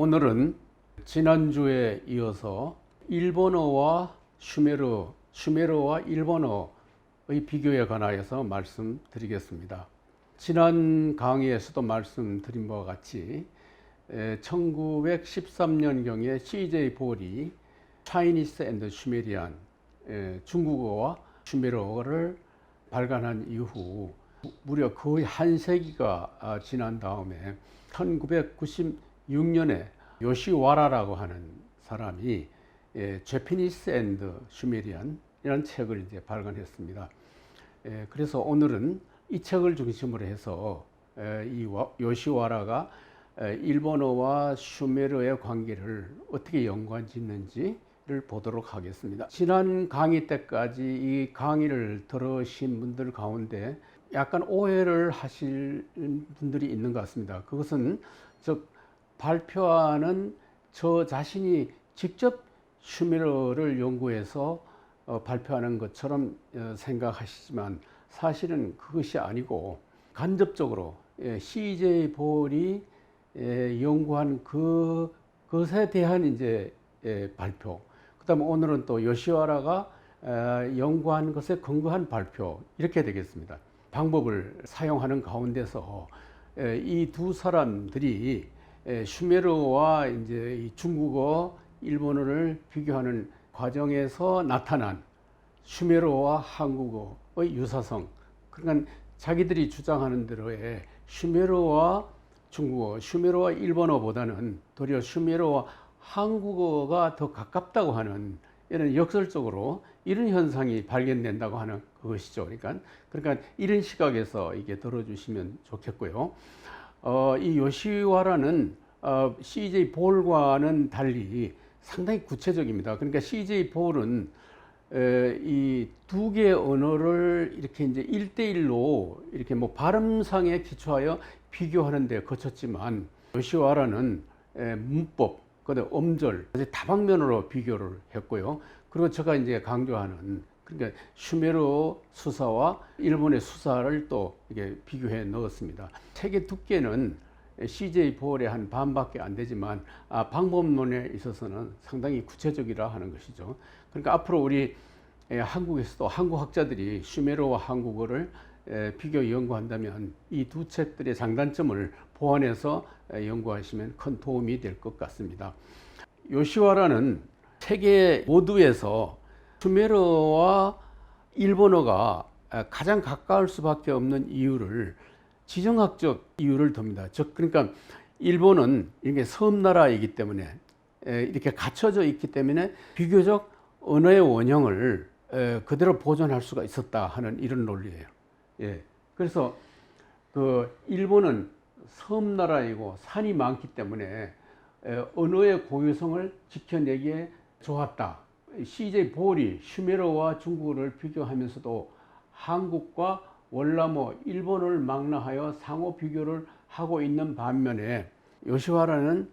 오늘은 지난주에 이어서 일본어와 슈메르, 슈메르어와 일본어의 비교에 관하여서 말씀드리겠습니다. 지난 강의에서도 말씀드린 바와 같이 1913년경에 CJ 볼이 차이니스 앤드 슈메리안 중국어와 슈메르어를 발간한 이후 무려 거의 한 세기가 아, 지난 다음에 1996년에 요시와라라고 하는 사람이 제피니스 앤드 슈메리안이라는 책을 이제 발간했습니다. 에, 그래서 오늘은 이 책을 중심으로 해서 에, 이 와- 요시와라가 에, 일본어와 슈메르의 관계를 어떻게 연관짓는지를 보도록 하겠습니다. 지난 강의 때까지 이 강의를 들으신 분들 가운데 약간 오해를 하실 분들이 있는 것 같습니다. 그것은 즉 발표하는 저 자신이 직접 슈메르를 연구해서 어, 발표하는 것처럼 어, 생각하시지만 사실은 그것이 아니고 간접적으로 예, CJ 볼이 예, 연구한 그 것에 대한 이제 예, 발표. 그다음에 오늘은 또 요시와라가 에, 연구한 것에 근거한 발표 이렇게 되겠습니다. 방법을 사용하는 가운데서 이 두 사람들이 에, 슈메르어와 이제 이 중국어, 일본어를 비교하는 과정에서 나타난 슈메르어와 한국어의 유사성. 그러니까 자기들이 주장하는 대로의 슈메르어와 중국어, 슈메르어와 일본어보다는 도리어 슈메르어와 한국어가 더 가깝다고 하는 이런 역설적으로 이런 현상이 발견된다고 하는 그것이죠. 그러니까 그러니까 이런 시각에서 이게 들어주시면 좋겠고요. 어, 이 요시와라는 어, CJ 볼과는 달리 상당히 구체적입니다. 그러니까 CJ 볼은 이 두 개의 언어를 이렇게 이제 일대일로 이렇게 뭐 발음상에 기초하여 비교하는 데 거쳤지만 요시와라는 에, 문법, 그다음 음절, 다방면으로 비교를 했고요. 그리고 제가 이제 강조하는 그러니까 슈메르 수사와 일본의 수사를 또 이게 비교해 넣었습니다. 책의 두께는 CJ 볼의 한 반밖에 안 되지만 아, 방법론에 있어서는 상당히 구체적이라 하는 것이죠. 그러니까 앞으로 우리 에, 한국에서도 한국 학자들이 슈메르와 한국어를 에, 비교 연구한다면 이 두 책들의 장단점을 보완해서 에, 연구하시면 큰 도움이 될 것 같습니다. 요시와라는 세계 모두에서 슈메르와 일본어가 에, 가장 가까울 수밖에 없는 이유를 지정학적 이유를 듭니다. 즉 그러니까 일본은 이게 섬 나라이기 때문에 에, 이렇게 갖춰져 있기 때문에 비교적 언어의 원형을 에, 그대로 보존할 수가 있었다 하는 이런 논리예요. 예. 그래서 그 일본은 섬 나라이고 산이 많기 때문에 에, 언어의 고유성을 지켜내기에 좋았다. CJ 볼이 슈메르와 중국어를 비교하면서도 한국과 월남어, 일본을 망라하여 상호 비교를 하고 있는 반면에 요시와라는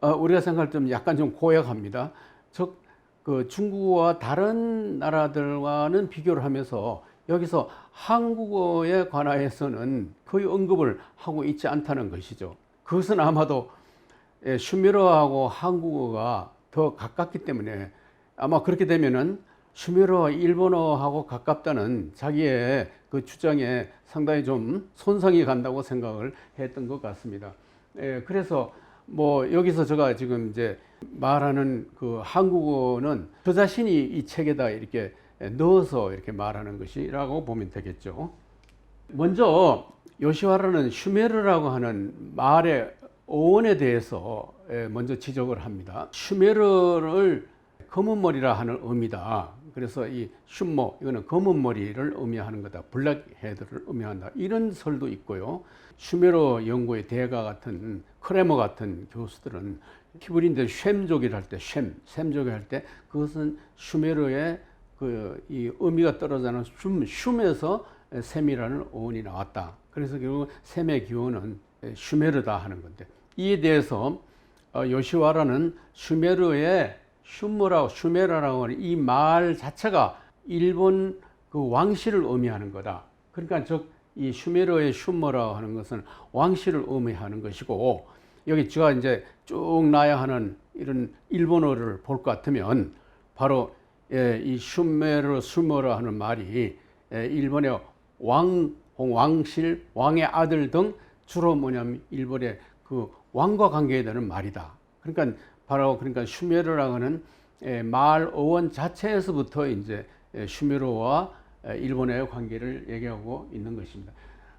어, 우리가 생각할 때 약간 좀 고약합니다. 즉, 그 중국어와 다른 나라들과는 비교를 하면서 여기서 한국어에 관하여서는 거의 언급을 하고 있지 않다는 것이죠. 그것은 아마도 예, 슈메르하고 한국어가 더 가깝기 때문에 아마 그렇게 되면은 슈메르와 일본어하고 가깝다는 자기의 그 주장에 상당히 좀 손상이 간다고 생각을 했던 것 같습니다. 예, 그래서 뭐 여기서 제가 지금 이제 말하는 그 한국어는 저 자신이 이 책에다 이렇게 넣어서 이렇게 말하는 것이라고 보면 되겠죠. 먼저 요시와라는 슈메르라고 하는 말의 어원에 대해서 예, 먼저 지적을 합니다. 슈메르를 검은 머리라 하는 의미다. 그래서 이 슈머 이거는 검은 머리를 의미하는 거다. 블랙 헤드를 의미한다. 이런 설도 있고요. 슈메르 연구의 대가 같은 크레머 같은 교수들은 히브리인들 쉔족이라 할 때 쉔, 샘족이 할 때 그것은 슈메르의 그 이 의미가 떨어지는 춤, 춤에서 셈이라는 어원이 나왔다. 그래서 결국 셈의 기원은 슈메르다 하는 건데 이에 대해서 어, 요시와라는 슈메르의 슈머라고 슈메라라고 하는 이 말 자체가 일본 그 왕실을 의미하는 거다. 그러니까 즉 이 슈메르의 슈머라고 하는 것은 왕실을 의미하는 것이고 여기 제가 이제 쭉 나야 하는 이런 일본어를 볼 것 같으면 바로 예, 이 슈메르 수머라 하는 말이 예, 일본의 왕, 왕실, 왕의 아들 등 주로 뭐냐면 일본의 그 왕과 관계되는 말이다. 그러니까 바로 그러니까 슈메르라고 하는 예, 말 어원 자체에서부터 이제 예, 슈메르와 예, 일본의 관계를 얘기하고 있는 것입니다.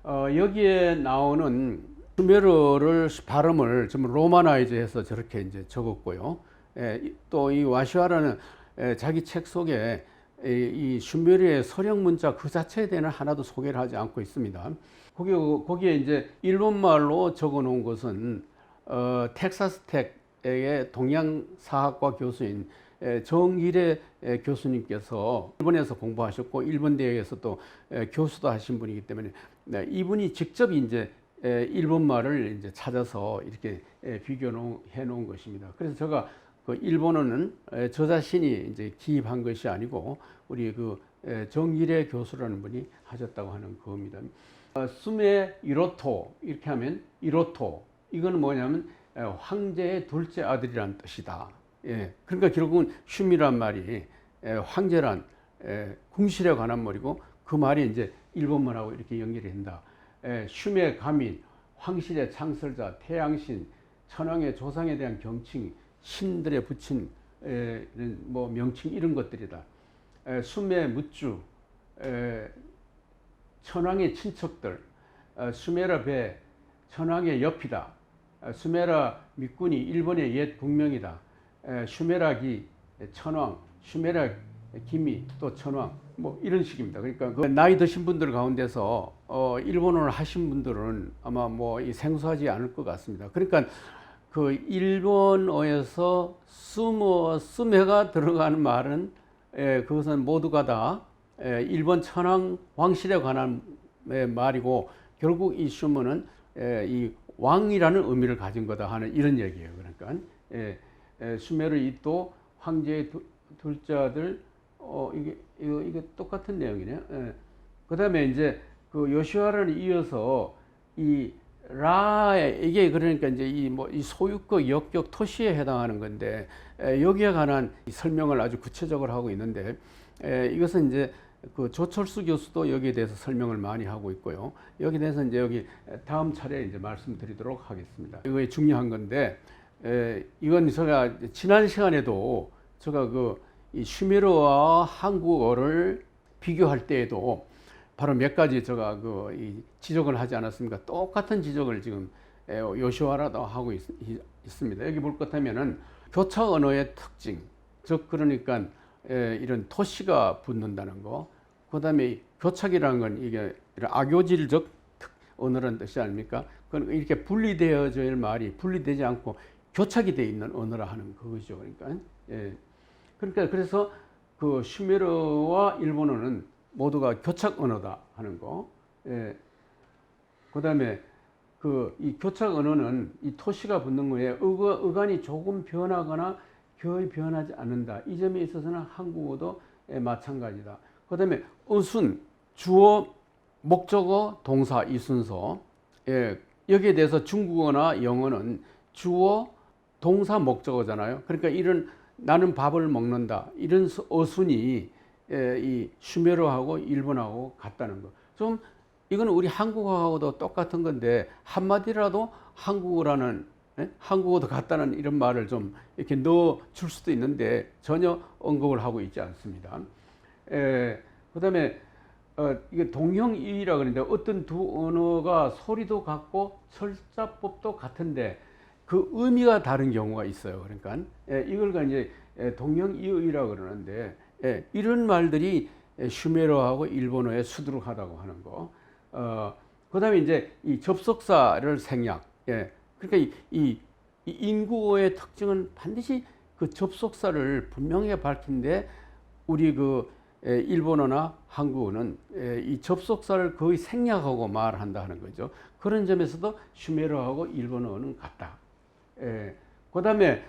어, 여기에 나오는 슈메르를 발음을 좀 로마나이즈해서 저렇게 이제 적었고요. 예, 또이 와시와라는 예, 자기 책 속에 이, 이 슈메르의 서령 문자 그 자체에 대한 하나도 소개를 하지 않고 있습니다. 거기, 거기에 이제 일본말로 적어 놓은 것은 어, 텍사스 텍 의 동양 사학과 교수인 에, 정일의 에, 교수님께서 일본에서 공부하셨고 일본 대학에서 또 에, 교수도 하신 분이기 때문에 네, 이분이 직접 이제 에, 일본 말을 이제 찾아서 이렇게 에, 비교해 놓은 것입니다. 그래서 제가 그 일본어는 에, 저 자신이 이제 기입한 것이 아니고 우리 그 에, 정일의 교수라는 분이 하셨다고 하는 겁니다. 어, 수메 이로토 이렇게 하면 이로토 이거는 뭐냐면 에, 황제의 둘째 아들이란 뜻이다. 예, 그러니까 결국은 슈미란 말이 에, 황제란 에, 궁실에 관한 말이고 그 말이 이제 일본말하고 이렇게 연결이 된다. 에, 슈메 가민, 황실의 창설자, 태양신, 천황의 조상에 대한 경칭, 신들의 붙인 에, 뭐 명칭 이런 것들이다. 에, 수메 에, 천황의 친척들, 어, 수메라 배, 천황의 옆이다. 어, 수메라 밑군이 일본의 옛 국명이다. 에, 슈메라기, 천황, 슈메라 기미, 또 천황, 뭐 이런 식입니다. 그러니까 그 나이 드신 분들 가운데서 어, 일본어를 하신 분들은 아마 뭐이 생소하지 않을 것 같습니다. 그러니까 그 일본어에서 스모 스메가 들어가는 말은 에, 그것은 모두가 다 에, 일본 천황 왕실에 관한 에, 말이고 결국 이 슈머는 에, 이 왕이라는 의미를 가진 거다 하는 이런 얘기예요. 그러니까 에, 에, 슈메르 이또 황제의 두, 둘째 아들 어 이게 이거 이게 똑같은 내용이네요. 예. 그다음에 이제 그 요시아를 이어서 이 라에 이게 그러니까 이제 이 뭐 이 소유권 역격 토시에 해당하는 건데 에, 여기에 관한 이 설명을 아주 구체적으로 하고 있는데 에, 이것은 이제 그 조철수 교수도 여기에 대해서 설명을 많이 하고 있고요. 여기에 대해서 이제 여기 다음 차례 이제 말씀드리도록 하겠습니다. 이거 중요한 건데 에, 이건 제가 지난 시간에도 제가 그 이 슈메르와 한국어를 비교할 때에도 바로 몇 가지 제가 그 이 지적을 하지 않았습니까? 똑같은 지적을 지금 요시와라도 하고 있, 습니다 여기 볼 것 하면은 교차 언어의 특징, 즉 그러니까 에, 이런 토시가 붙는다는 거. 그다음에 교착이라는 건 이게 악요질적 언어라는 뜻이 아닙니까? 그건 이렇게 분리되어져 있는 말이 분리되지 않고 교착이 되어 있는 언어라 하는 그거죠. 그러니까 예. 그러니까 그래서 그 슈메르와 일본어는 모두가 교착 언어다 하는 거. 예. 그다음에 그 이 교착 언어는 이 토시가 붙는 거에 의간이 조금 변하거나 거의 변하지 않는다. 이 점에 있어서는 한국어도 예, 마찬가지다. 그 다음에 어순 주어 목적어 동사 이 순서 예, 여기에 대해서 중국어나 영어는 주어 동사 목적어잖아요. 그러니까 이런 나는 밥을 먹는다. 이런 어순이 이 슈메르하고 일본하고 같다는 거. 좀 이건 우리 한국어하고도 똑같은 건데 한마디라도 한국어라는 한국어도 같다는 이런 말을 좀 이렇게 넣어 줄 수도 있는데 전혀 언급을 하고 있지 않습니다. 에, 그다음에 어, 이게 동형이의라 그러는데 어떤 두 언어가 소리도 같고 철자법도 같은데 그 의미가 다른 경우가 있어요. 그러니까 예, 이걸 이제 동명이의라 그러는데 예, 이런 말들이 슈메르하고 일본어에 수두룩하다고 하는 거. 어, 그다음에 이제 이 접속사를 생략. 예, 그러니까 이, 이, 이 인구어의 특징은 반드시 그 접속사를 분명하게 밝힌데 우리 그 에, 일본어나 한국어는 에, 이 접속사를 거의 생략하고 말한다 하는 거죠. 그런 점에서도 슈메르하고 일본어는 같다. 예, 그다음에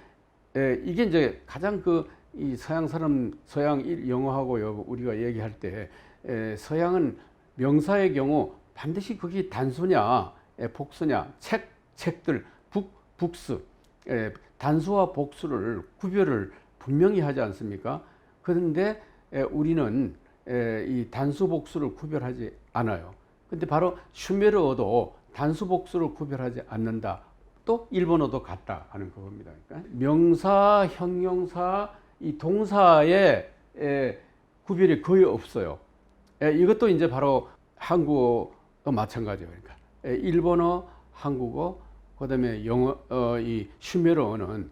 예, 이게 이제 가장 그이 서양 사람 서양 영어하고 우리가 얘기할 때 예, 서양은 명사의 경우 반드시 그게 단수냐 예, 복수냐 책 책들 북 북스, 에, 단수와 복수를 구별을 분명히 하지 않습니까? 그런데 에, 우리는 에, 이 단수 복수를 구별하지 않아요. 근데 바로 슈메르어도 단수 복수를 구별하지 않는다. 또 일본어도 같다 하는 그겁니다. 그러니까 명사, 형용사, 이 동사의 에, 구별이 거의 없어요. 에, 이것도 이제 바로 한국어도 마찬가지예요. 그러니까 에, 일본어, 한국어, 그다음에 영어, 어, 이 슈메르어는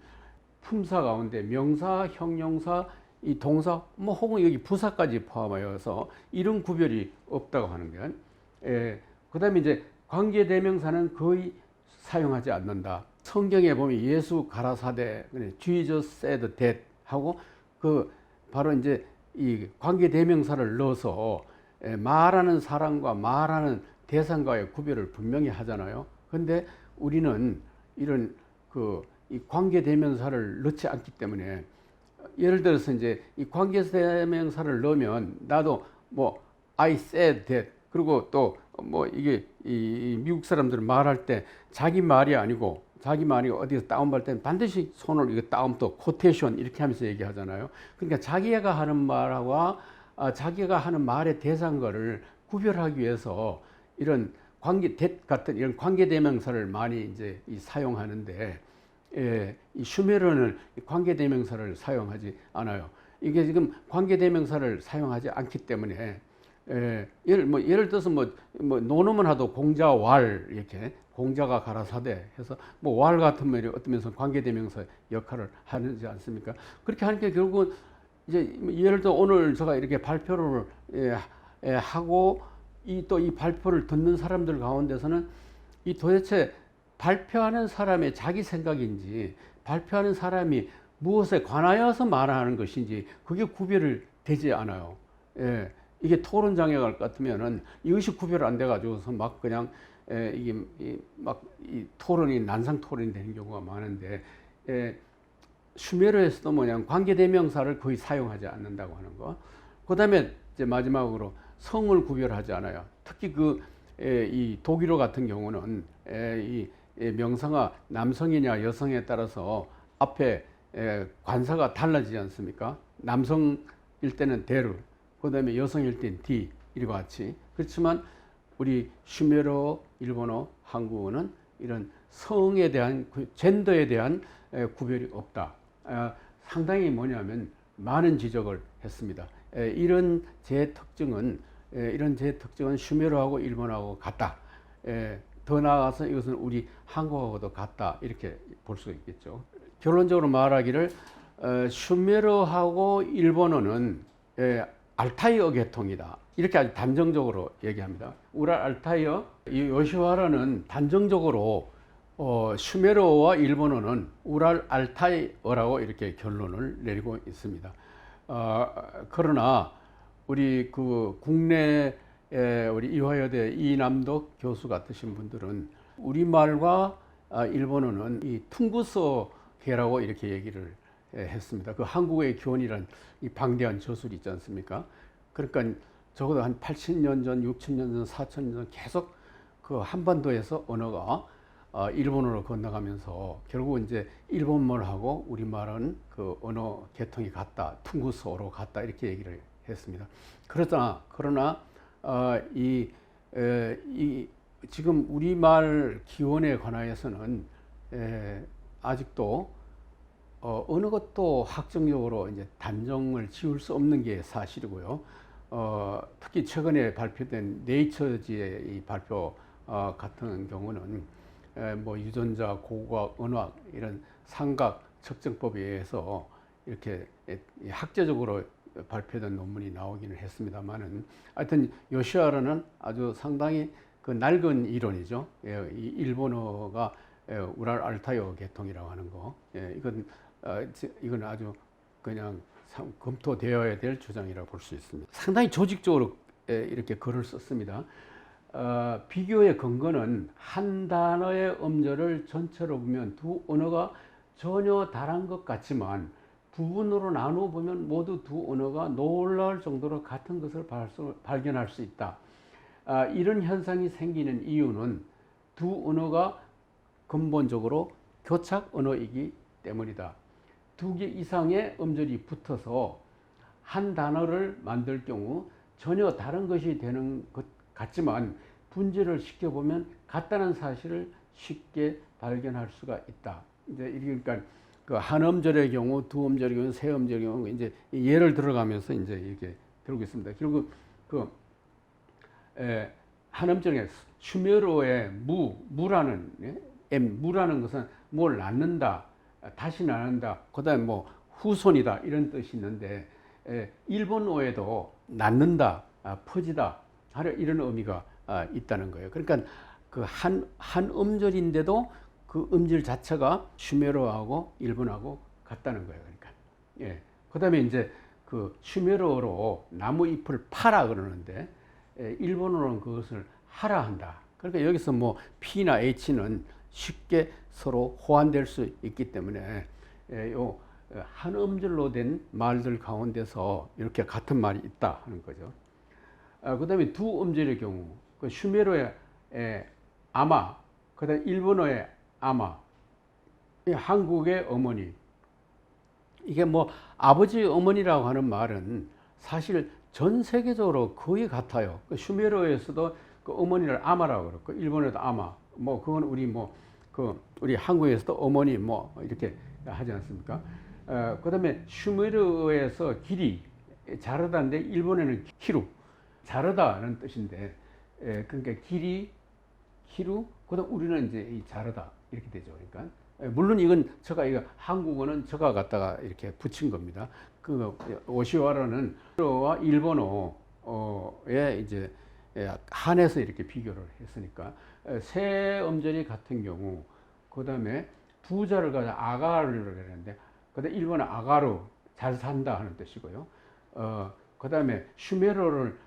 품사 가운데 명사, 형용사, 이 동사, 뭐 혹은 여기 부사까지 포함하여서 이런 구별이 없다고 하는 게. 에, 그다음에 이제 관계 대명사는 거의 사용하지 않는다. 성경에 보면 예수 가라사대, Jesus that 하고 그 바로 이제 이 관계 대명사를 넣어서 에, 말하는 사람과 말하는 대상과의 구별을 분명히 하잖아요. 근데 우리는 이런 그이 관계 대명사를 넣지 않기 때문에 예를 들어서 이제 이 관계 대명사를 넣으면 나도 뭐 I said that 그리고 또 뭐 이게 이 미국 사람들은 말할 때 자기 말이 아니고 자기 말이 어디서 다운받을 때는 반드시 손을 이거 다운 또 코테이션 이렇게 하면서 얘기하잖아요. 그러니까 자기가 하는 말하고 아, 자기가 하는 말의 대상과를 구별하기 위해서 이런 관계 대 같은 이런 관계 대명사를 많이 이제 이 사용하는데 예, 이 슈메르는 관계 대명사를 사용하지 않아요. 이게 지금 관계 대명사를 사용하지 않기 때문에 예, 예를 뭐 예를 들어서 뭐, 뭐 노노면 하도 공자 왈 이렇게 공자가 가라사대 해서 뭐 왈 같은 말이 어떤 면에서 관계 대명사 역할을 하지 않습니까? 그렇게 하니까 결국은 이제 예를 들어 오늘 제가 이렇게 발표를 예, 예, 하고 이 또 이 발표를 듣는 사람들 가운데서는 이 도대체 발표하는 사람의 자기 생각인지 발표하는 사람이 무엇에 관하여서 말하는 것인지 그게 구별을 되지 않아요. 예. 이게 토론장에 갈 것 같으면은 이것이 구별 안 돼가지고서 막 그냥 에, 이게 막이 토론이 난상 토론이 되는 경우가 많은데 에, 슈메르에서도 뭐냐 관계 대명사를 거의 사용하지 않는다고 하는 거. 그다음에 이제 마지막으로 성을 구별하지 않아요. 특히 그 이 독일어 같은 경우는 에, 이 명사가 남성이냐 여성에 따라서 앞에 에, 관사가 달라지지 않습니까? 남성일 때는 데르, 그 다음에 여성일 땐 디, 이와 같이. 그렇지만 우리 슈메르어, 일본어, 한국어는 이런 성에 대한, 젠더에 대한 구별이 없다. 아, 상당히 뭐냐면 많은 지적을 했습니다. 이런 제 특징은, 이런 제 특징은 슈메르하고 일본하고 같다. 더 나아가서 이것은 우리 한국하고도 같다. 이렇게 볼 수 있겠죠. 결론적으로 말하기를, 어, 슈메르하고 일본어는 알타이어 계통이다. 이렇게 아주 단정적으로 얘기합니다. 우랄 알타이어, 이 요시와라는 단정적으로 어, 슈메르어와 일본어는 우랄 알타이어라고 이렇게 결론을 내리고 있습니다. 어, 그러나 우리 그 국내 우리 이화여대 이남덕 교수 같으신 분들은 우리말과 아, 일본어는 이 퉁구서계라고 이렇게 얘기를 예, 했습니다. 그 한국의 교원이란 이 방대한 저술이 있지 않습니까? 그러니까 적어도 한 80년 전, 60년 전, 4천 년전 계속 그 한반도에서 언어가 어, 일본어로 건너가면서 결국 이제 일본말하고 우리말은 그 언어 계통이 같다, 퉁구서로 같다 이렇게 얘기를 했습니다. 그러나 그러나 어, 이, 에, 이 지금 우리말 기원에 관하여서는 에, 아직도 어, 어느 것도 학적적으로 이제 단정을 지을 수 없는 게 사실이고요. 어, 특히 최근에 발표된 네이처지의 이 발표 어, 같은 경우는 에, 뭐 유전자, 고고학, 언어학 이런 삼각 측정법에 의해서 이렇게 학제적으로 발표된 논문이 나오기는 했습니다만은 하여튼 요시아라는 아주 상당히 그 낡은 이론이죠. 예, 이 일본어가 예, 우랄 알타이어 계통이라고 하는 거. 예, 이건 어, 이건 아주 그냥 검토되어야 될 주장이라고 볼 수 있습니다. 상당히 조직적으로 이렇게 글을 썼습니다. 어, 비교의 근거는 한 단어의 음절을 전체로 보면 두 언어가 전혀 다른 것 같지만 부분으로 나누어 보면 모두 두 언어가 놀라울 정도로 같은 것을 발견할 수 있다. 아, 이런 현상이 생기는 이유는 두 언어가 근본적으로 교착 언어이기 때문이다. 두 개 이상의 음절이 붙어서 한 단어를 만들 경우 전혀 다른 것이 되는 것 같지만 분절을 시켜보면 같다는 사실을 쉽게 발견할 수가 있다. 이제 그러니까 그 한음절의 경우, 두음절의 경우, 세음절의 경우 이제 예를 들어가면서 이제 이렇게 들고 있습니다. 결국 그 에, 한음절의 슈메로의 무, 무라는 예? 무라는 것은 뭘 낳는다, 다시 낳는다, 그다음에 뭐 후손이다 이런 뜻이 있는데 에, 일본어에도 낳는다, 아, 퍼지다 하는 이런 의미가 아, 있다는 거예요. 그러니까 그 한 한 음절인데도 그 음절 자체가 슈메로하고 일본하고 같다는 거예요. 그러니까 예. 그다음에 이제 그 슈메로어로 나무 잎을 파라 그러는데 예, 일본어로는 그것을 하라 한다. 그러니까 여기서 뭐 P나 H는 쉽게 서로 호환될 수 있기 때문에 예, 요 한 음절로 된 말들 가운데서 이렇게 같은 말이 있다 하는 거죠. 아, 그다음에 두 음절의 경우 그 슈메로의 에, 아마 그다음 일본어의 아마 이 한국의 어머니 이게 뭐 아버지 어머니라고 하는 말은 사실 전 세계적으로 거의 같아요. 그 슈메르어에서도 그 어머니를 아마라고 그러고 일본에도 아마 뭐 그건 우리 뭐 그 우리 한국에서도 어머니 뭐 이렇게 하지 않습니까? 어, 그다음에 슈메르어에서 길이 자르다인데 일본에는 키루 자르다는 뜻인데 에, 그러니까 길이 키루 그다음 우리는 이제 이 자르다 이렇게 되죠. 그러니까 에, 물론 이건 제가 이거 한국어는 제가 갖다가 이렇게 붙인 겁니다. 그 오시와라는 와 일본어에 이제 예, 한해서 이렇게 비교를 했으니까 에, 세 음절이 같은 경우 그 다음에 부자를 가져 아가르를 했는데 그다음 일본어 아가루 잘 산다 하는 뜻이고요. 어 그다음에 슈메르어를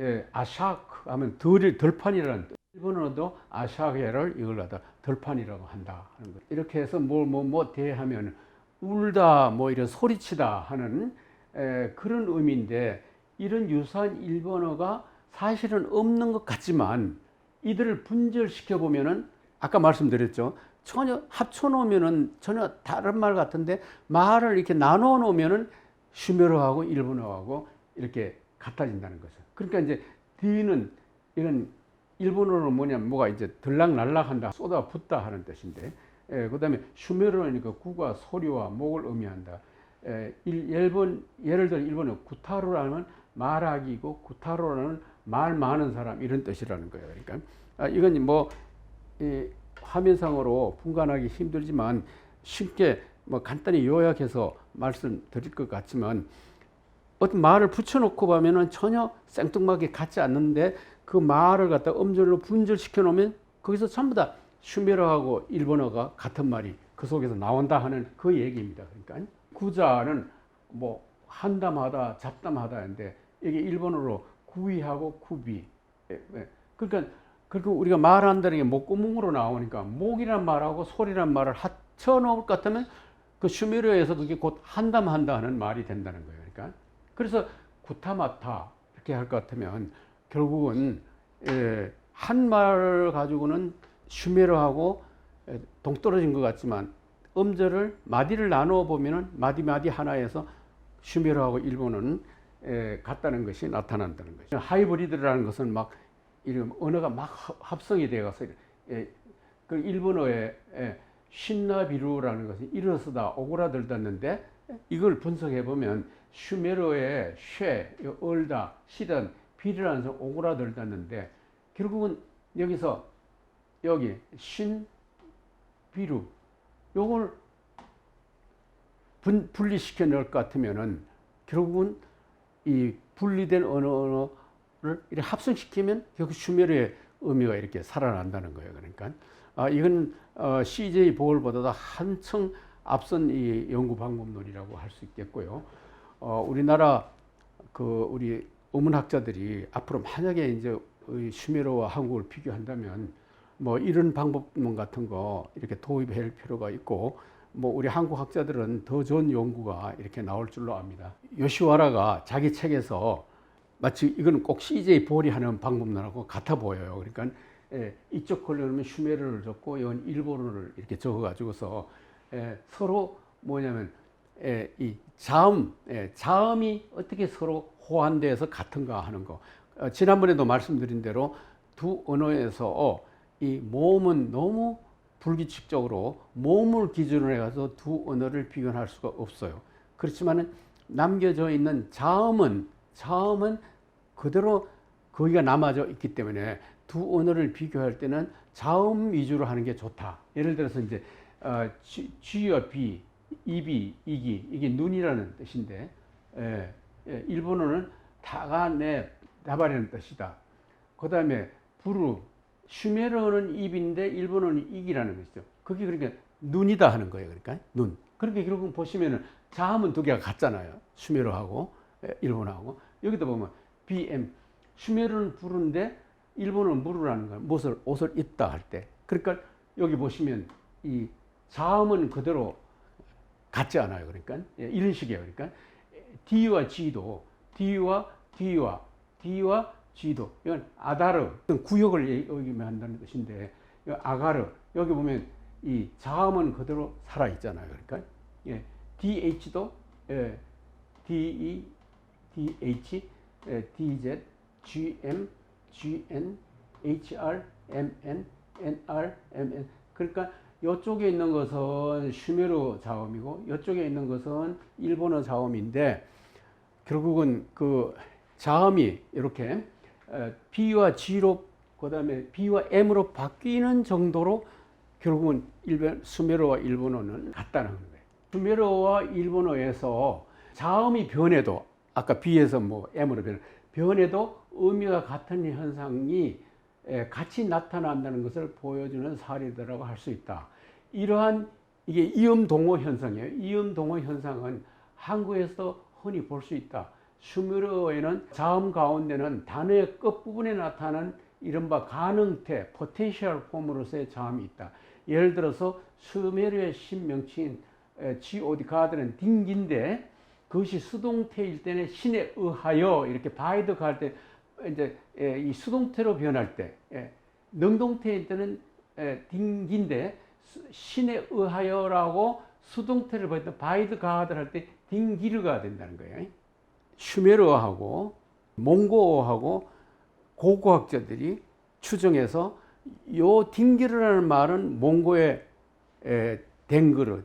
예, 아샤크 하면 덜 덜판이라는 뜻. 일본어도 아샤게를 이걸 갖다 덜판이라고 한다 하는 거. 이렇게 해서 뭐뭐 뭐 대하면 울다 뭐 이런 소리치다 하는 에, 그런 의미인데 이런 유사한 일본어가 사실은 없는 것 같지만 이들을 분절시켜 보면은 아까 말씀드렸죠. 전혀 합쳐 놓으면은 전혀 다른 말 같은데 말을 이렇게 나눠 놓으면은 슈메르하고 일본어하고 이렇게 같아진다는 거죠. 그러니까 이제 뒤는 이런 일본어로 뭐냐면 뭐가 이제 들락날락한다, 쏟아붓다 하는 뜻인데, 예, 그 다음에 슈메르어니까 구가 소리와 목을 의미한다. 예, 일, 일본 예를 들어 일본어 구타로라는 말하기고 구타로라는 말 많은 사람 이런 뜻이라는 거예요. 그러니까 아, 이건 뭐 이, 화면상으로 분간하기 힘들지만 쉽게 뭐 간단히 요약해서 말씀드릴 것 같지만 어떤 말을 붙여놓고 보면은 전혀 생뚱맞게 같지 않는데 그 말을 갖다 음절로 분절시켜 놓으면 거기서 전부 다 슈메르하고 일본어가 같은 말이 그 속에서 나온다 하는 그 얘기입니다. 그러니까 구자는 뭐 한담하다, 잡담하다인데 이게 일본어로 구이하고 구비. 예, 예. 그러니까 그리고 우리가 말한다는 게 목구멍으로 나오니까 목이란 말하고 소리란 말을 합쳐 놓을 것 같으면 그 슈메르에서도 그게 곧 한담한다 하는 말이 된다는 거예요. 그러니까 그래서 구타마타 이렇게 할 것 같으면 결국은 예, 한 말을 가지고는 슈메르하고 예, 동떨어진 것 같지만 음절을 마디를 나누어 보면은 마디 마디 하나에서 슈메르하고 일본어는 예, 같다는 것이 나타난다는 거죠. 하이브리드라는 것은 막 이런 언어가 막 합성이 되어서 예, 그 일본어에 예, 신나비루라는 것이 일어서다 오그라들었는데 이걸 분석해 보면 슈메르어의 쉐, 얼다, 시든, 비리라는 것은 오그라들었는데 결국은 여기서 여기 신, 비루 요걸 분, 분리시켜 넣을 것 같으면은 결국은 이 분리된 언어를 이렇게 합성시키면 결국 슈메르의 의미가 이렇게 살아난다는 거예요. 그러니까 아, 이건 어, CJ 보울보다도 한층 앞선 이 연구 방법론이라고 할 수 있겠고요. 어, 우리나라 그 우리 어문학자들이 앞으로 만약에 이제 슈메르와 한국을 비교한다면 뭐 이런 방법론 같은 거 이렇게 도입할 필요가 있고 뭐 우리 한국 학자들은 더 좋은 연구가 이렇게 나올 줄로 압니다. 요시와라가 자기 책에서 마치 이거는 꼭 CJ 볼이 하는 방법론하고 같아 보여요. 그러니까 예, 이쪽 걸려면 슈메르를 적고 이건 일본어를 이렇게 적어가지고서 예, 서로 뭐냐면 예, 이 자음, 예, 자음이 어떻게 서로 호환돼서 같은가 하는 거. 어, 지난번에도 말씀드린 대로 두 언어에서 이 모음은 너무 불규칙적으로 모음을 기준으로 해서 두 언어를 비교할 수가 없어요. 그렇지만은 남겨져 있는 자음은 자음은 그대로 거기가 남아져 있기 때문에 두 언어를 비교할 때는 자음 위주로 하는 게 좋다. 예를 들어서 이제 어, G와 B, 이비, 이기 이게 눈이라는 뜻인데 예, 예, 일본어는 다가 내 다발이라는 뜻이다. 그 다음에 부르, 슈메르어는 입인데 일본어는 이기라는 것이죠. 그게 그러니까 눈이다 하는 거예요. 그러니까 눈. 그렇게 결국 보시면은 자음은 두 개가 같잖아요. 슈메르하고 예, 일본어하고 여기도 보면 BM 슈메르는 부르인데 일본어는 무르라는 거예요. 무엇을 옷을 입다 할 때. 그러니까 여기 보시면 이 자음은 그대로 같지 않아요. 그러니까 예, 이런 식이에요. 그러니까 D와 G도 D와 D와 D와 G도 이건 아다르 어떤 구역을 여기면 한다는 뜻인데 이 아가르 여기 보면 이 자음은 그대로 살아 있잖아요. 그러니까 예, DH도 예, DE, DH, 예, DZ, GM, GN, HR, MN, NR, MN 그러니까 이쪽에 있는 것은 슈메르 자음이고 이쪽에 있는 것은 일본어 자음인데 결국은 그 자음이 이렇게 어, B와 G로 그다음에 B와 M으로 바뀌는 정도로 결국은 일본 수메르와 일본어는 같다는 거예요. 수메르와 일본어에서 자음이 변해도 아까 B에서 뭐 M으로 변 변해도 의미가 같은 현상이 에, 같이 나타난다는 것을 보여주는 사례들이라고 할 수 있다. 이러한 이게 이음 동어 현상이에요. 이음 동어 현상은 한국에서 흔히 볼 수 있다. 슈메르어에는 자음 가운데는 단어의 끝부분에 나타나는 이른바 가능태, 포텐셜 폼으로서의 자음이 있다. 예를 들어서 슈메르의 신명치인 God, 가드는 딩기인데 그것이 수동태일 때는 신에 의하여 이렇게 바이드 갈때 이제 이 수동태로 변할 때 능동태일 때는 딩기인데 신에 의하여라고 수동태를 벌때 바이드 가드를 할때 딩기르가 된다는 거예요. 슈메르어하고 몽고어하고 고고학자들이 추정해서 요 딩기르라는 말은 몽고의 에, 댕그르,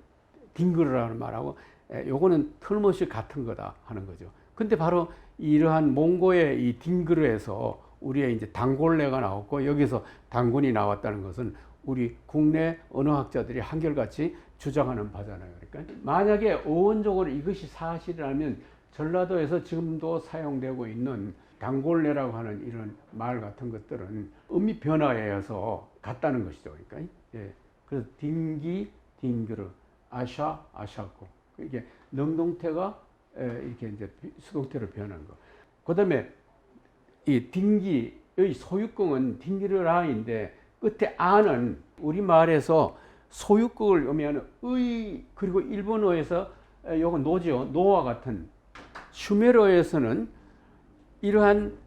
딩그르라는 말하고 에, 요거는 틀못이 같은 거다 하는 거죠. 근데 바로 이러한 몽고의 이 딩그르에서 우리의 이제 단골레가 나왔고 여기서 단군이 나왔다는 것은 우리 국내 언어학자들이 한결같이 주장하는 바잖아요. 그러니까 만약에 어원적으로 이것이 사실이라면 전라도에서 지금도 사용되고 있는 단골레라고 하는 이런 말 같은 것들은 의미 변화에 의해서 같다는 것이죠. 그러니까 예. 그래서 딩기, 딩그르, 아샤, 아샤고 이게 능동태가 에, 이렇게 이제 수동태로 변하는 거. 그 다음에 이 딩기의 소유권은 딩기르라인데 끝에 아는 우리 말에서 소유격을 의미하는 의 그리고 일본어에서 요거 노죠 노와 같은 슈메르어에서는 이러한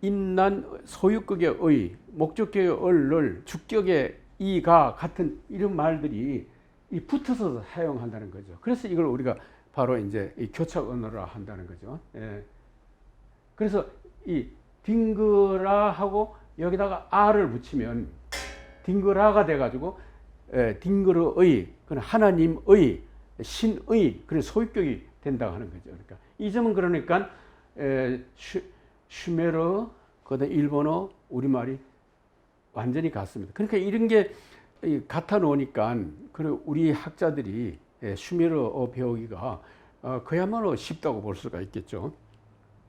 인난 소유격의 의 목적격의 을을 주격의 이가 같은 이런 말들이 이 붙어서 사용한다는 거죠. 그래서 이걸 우리가 바로 이제 이 교착 언어라 한다는 거죠. 예. 그래서 이 딩그라하고 여기다가 아를 붙이면 딩그라가 돼가지고 에, 딩그르의 그런 하나님의 신의 그런 소유격이 된다고 하는 거죠. 그러니까 이 점은 그러니까 에, 슈, 슈메르 그다음 일본어 우리말이 완전히 같습니다. 그러니까 이런 게 같아 놓으니까 그리고 우리 학자들이 슈메르어 배우기가 어, 그야말로 쉽다고 볼 수가 있겠죠.